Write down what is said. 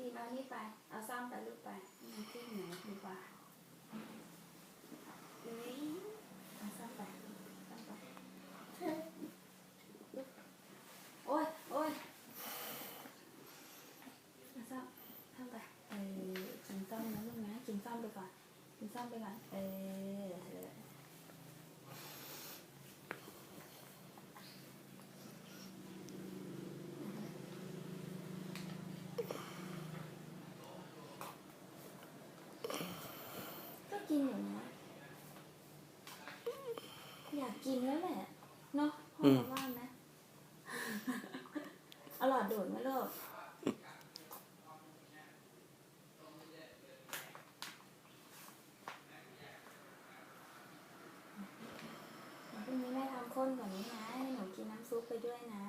ทีมานี่ไป เอาซ้ำไปลูกไปที่ไหนดีกว่าเอ้ยเอาซ้ำไปซ้ำไปโอ้ยโอ้ยเอาซ้ำซ้ำไปเออกินซ้ำนะลูกนะกินซ้ำไปก่อนกินซ้ำไปก่อนเออเออ ก็กินอยู่นะอยา กกินแล้วแหละเนาะพ่ออืมว่าไหมอร่อยโดดไหมลูกพรุ่งนี้แม่ทำข้นกว่านี้นะให้หนูกินน้ำซุปไปด้วยนะ